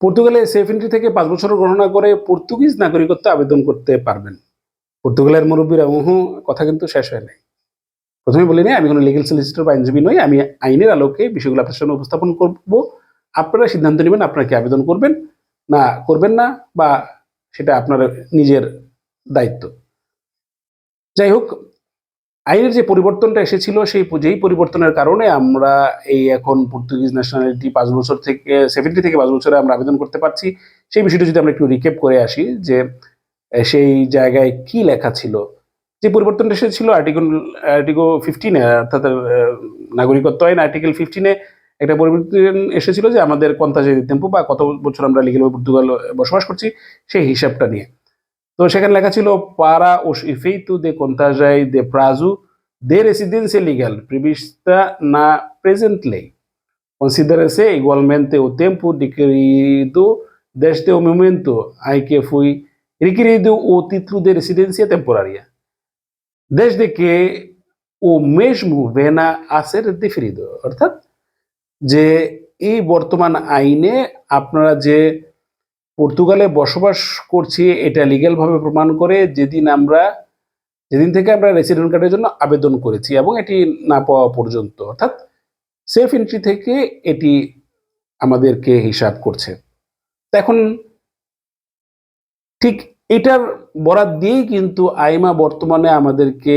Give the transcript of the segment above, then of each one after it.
পর্তুগালে SEF entry থেকে পাঁচ বছর গণনা করে পর্তুগিজ নাগরিকত্ব আবেদন করতে পারবেন। পর্তুগালের মুরব্বীরা, উহু, কথা কিন্তু শেষ হয় নাই। প্রথমে বলি নাই, আমি কোনো লিগেল সলিসিটর বা আইনজীবী নই, আমি আইনের আলোকে বিষয়গুলো আপনার সামনে উপস্থাপন করব। আপনারা সিদ্ধান্ত নেবেন, আপনারা কি আবেদন করবেন, না করবেন না, বা সেটা আপনার নিজের দায়িত্ব। যাই হোক আইনের যে পরিবর্তনটা এসেছিল, সেই যেই পরিবর্তনের কারণে আমরা এই এখন পর্তুগিজ ন্যাশনালিটি পাঁচ বছর থেকে সেভেন্টি থেকে পাঁচ বছরে আমরা আবেদন করতে পারছি। সেই বিষয়টা যদি আমরা একটু রিকেপ করে আসি, যে সেই জায়গায় কি লেখা ছিল? যে পরিবর্তনটা এসেছিল আর্টিকেল আর্টিকেল ফিফটিনে অর্থাৎ নাগরিকত্ব আইন আর্টিকেল ফিফটিনে একটা পরিবর্তন এসেছিল যে আমাদের কন্তাজে টেম্পো বা কত বছর আমরা লিগেল পর্তুগাল বসবাস করছি, সেই হিসাবটা নিয়ে। তো সেখানে লেখা ছিল, পারা ও ইফেই তু দে কোনাই দে প্রাজু, দে রেসিডেন্সি লিগাল প্রিভিসটা না প্রেজেন্টলি। কনসিডারেসে ইগুয়ালমেন্টে ও টেম্পু ডিক্রিদু দেশ দে ও মেমেন্টু আই কে ফুই রিক্রিদু ও তিথু দে রেসিডেন্সি টেম্পোরারিয়া। দেশ দেখে ও মেশমু ভেনা আসের দিফিরিদু অর্থাৎ যে এই বর্তমান আইনে আপনারা যে পর্তুগালে বসবাস করছি, এটা লিগ্যাল ভাবে প্রমাণ করে যেদিন আমরা, যেদিন থেকে আমরা রেসিডেন্ট কার্ডের জন্য আবেদন করেছি এবং এটি না পাওয়া পর্যন্ত, অর্থাৎ সেফ এন্ট্রি থেকে এটি আমাদেরকে হিসাব করছে। এখন ঠিক এটার বরাদ দিয়েই কিন্তু আইমা বর্তমানে আমাদেরকে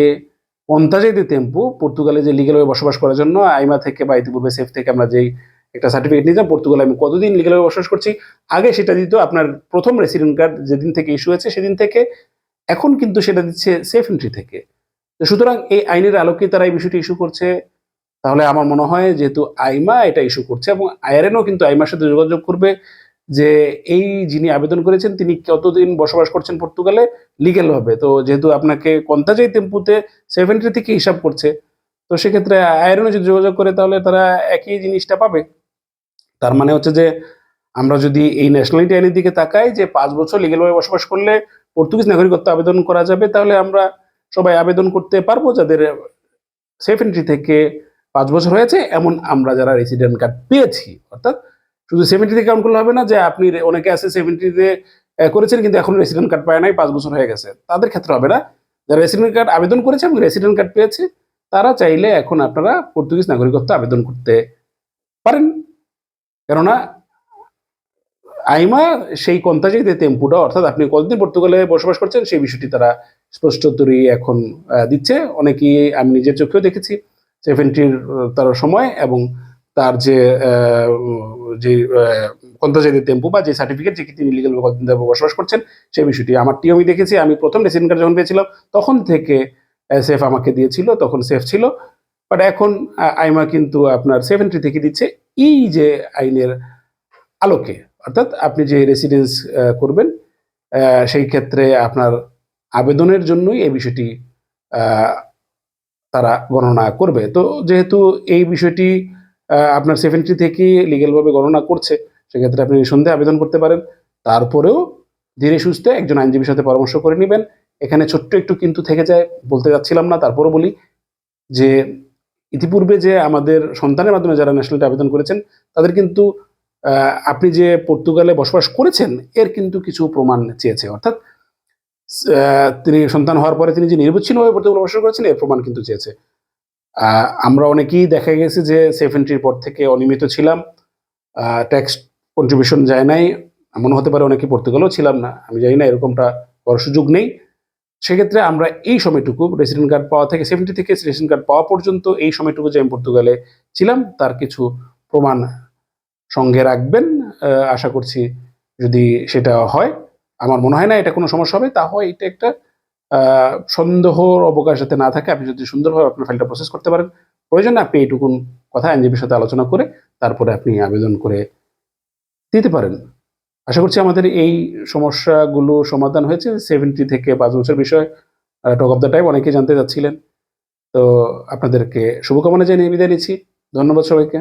পন্থাজেতে টেম্পু, পর্তুগালে যে লিগ্যালভাবে বসবাস করার জন্য আইমা থেকে বা ইতিপূর্বে সেফ থেকে আমরা যেই একটা সার্টিফিকেট নিতাম পর্তুগালে আমি কতদিন লিগ্যালভাবে বসবাস করছি? আগে সেটা দিত আপনার প্রথম রেসিডেন্ট কার্ড যেদিন থেকে ইস্যু হয়েছে সেদিন থেকে। এখন কিন্তু সেটা দিচ্ছে সেফ এন্ট্রি থেকে। সুতরাং এই আইনের আলোকে তারা এই বিষয়টি ইস্যু করছে। তাহলে আমার মনে হয় যেহেতু আইমা এটা ইস্যু করছে এবং আইআরএনও কিন্তু আইমার সাথে যোগাযোগ করবে যে এই যিনি আবেদন করেছেন, তিনি কতদিন বসবাস করছেন পর্তুগালে? লিগেল ভাবে তো যেহেতু আপনাকে কন্তাজাই টেম্পুতে সেভেন্টি থেকে হিসাব করছে, তো সেক্ষেত্রে আইআরএনও যদি যোগাযোগ করে তাহলে তারা একই জিনিসটা পাবে। তার মানে হচ্ছে যে আমরা যদি এই ন্যাশনালিটি আইনের দিকে তাকাই যে পাঁচ বছর লিগেলভাবে বসবাস করলে পর্তুগিজ নাগরিকত্ব আবেদন করা যাবে, তাহলে আমরা সবাই আবেদন করতে পারব যাদের সেফ এন্ট্রি থেকে পাঁচ বছর হয়েছে, এমন আমরা যারা রেসিডেন্ট কার্ড পেয়েছি। অর্থাৎ শুধু সেভেন্টি থেকে কাউন্ট করলে হবে না, যে আপনি অনেকে আছে সেভেন্টিতে করেছেন কিন্তু এখন রেসিডেন্ট কার্ড পায় নাই, পাঁচ বছর হয়ে গেছে। তাদের ক্ষেত্রে হবে না। যারা রেসিডেন্ট কার্ড আবেদন করেছে এবং রেসিডেন্ট কার্ড পেয়েছে, তারা চাইলে এখন আপনারা পর্তুগিজ নাগরিকত্ব আবেদন করতে পারেন। কেননা আইমা সেই কন্তাজেতে টেম্পুটা, অর্থাৎ আপনি কতদিন পর্তুগালে বসবাস করছেন, সেই বিষয়টি তারা স্পষ্টতরই এখন দিচ্ছে। অনেকেই আমি নিজের চোখেও দেখেছি, সেভেন্টির তার সময় এবং তার যে যে কন্তাজেতে টেম্পু বা যে সার্টিফিকেট যে তিনি লিগাল কতদিন ধরে বসবাস করছেন, সেই বিষয়টি আমারটিও আমি দেখেছি। আমি প্রথম রেসিডেন্ট কার্ড যখন পেয়েছিলাম, তখন থেকে সেফ আমাকে দিয়েছিল, তখন সেফ ছিল। বাট এখন আইমা কিন্তু আপনার সেভেন্টি থেকে দিচ্ছে। এই যে আইনের আলোকে, অর্থাৎ আপনি যে রেসিডেন্স করবেন সেই ক্ষেত্রে আপনার আবেদনের জন্যই এই বিষয়টি তারা গণনা করবে। তো যেহেতু এই বিষয়টি আপনার সেভেন্টি থেকে লিগেলভাবে গণনা করছে, সেক্ষেত্রে আপনি সন্ধ্যে আবেদন করতে পারেন। তারপরেও ধীরে সুস্থে একজন আইনজীবীর সাথে পরামর্শ করে নেবেন। এখানে ছোট্ট একটু কিন্তু থেকে যায়, বলতে যাচ্ছিলাম না, তারপরও বলি যে ইতিপূর্বে যে আমাদের সন্তানের মাধ্যমে যারা ন্যাশনালিটি আবেদন করেছেন, তাদের কিন্তু আপনি যে পর্তুগালে বসবাস করেছেন, এর কিন্তু কিছু প্রমাণ চেয়েছে। অর্থাৎ তিনি সন্তান হওয়ার পরে তিনি যে নির্বিচ্ছিন্নভাবে পর্তুগালে বসবাস করেছেন, এর প্রমাণ কিন্তু চেয়েছে। আমরা অনেকেই দেখা গেছে যে সেফ এন্ট্রির পর থেকে অনিয়মিত ছিলাম ট্যাক্স কন্ট্রিবিউশন যায় নাই এমন হতে পারে অনেকে পর্তুগালেও ছিলাম না, আমি জানি না, এরকমটা করার সুযোগ নেই। সেক্ষেত্রে আমরা এই সময়টুকু রেসিডেন্ট কার্ড পাওয়া থেকে সেভেন্টি থেকে রেসিডেন্ট কার্ড পাওয়া পর্যন্ত এই সময়টুকু যে আমি পর্তুগালে ছিলাম, তার কিছু প্রমাণ সঙ্গে রাখবেন। আশা করছি যদি সেটা হয়, আমার মনে হয় না এটা কোনো সমস্যা হবে তা হয় এটা একটা সন্দেহর অবকাশ যাতে না থাকে। আপনি যদি সুন্দরভাবে আপনার ফাইলটা প্রসেস করতে পারেন, প্রয়োজন আপনি এইটুকুন কথা আইনজীবীর সাথে আলোচনা করে তারপরে আপনি আবেদন করে দিতে পারেন। আশা করছি আমাদের এই সমস্যাগুলো সমাধান হয়েছে। সেভেন্টি থেকে পাঁচ বছর বিষয় টক অফ দ্য টাইম অনেকে জানতে চাচ্ছিলেন। তো আপনাদেরকে শুভকামনা জানিয়ে বিদায় নিচ্ছি। ধন্যবাদ সবাইকে।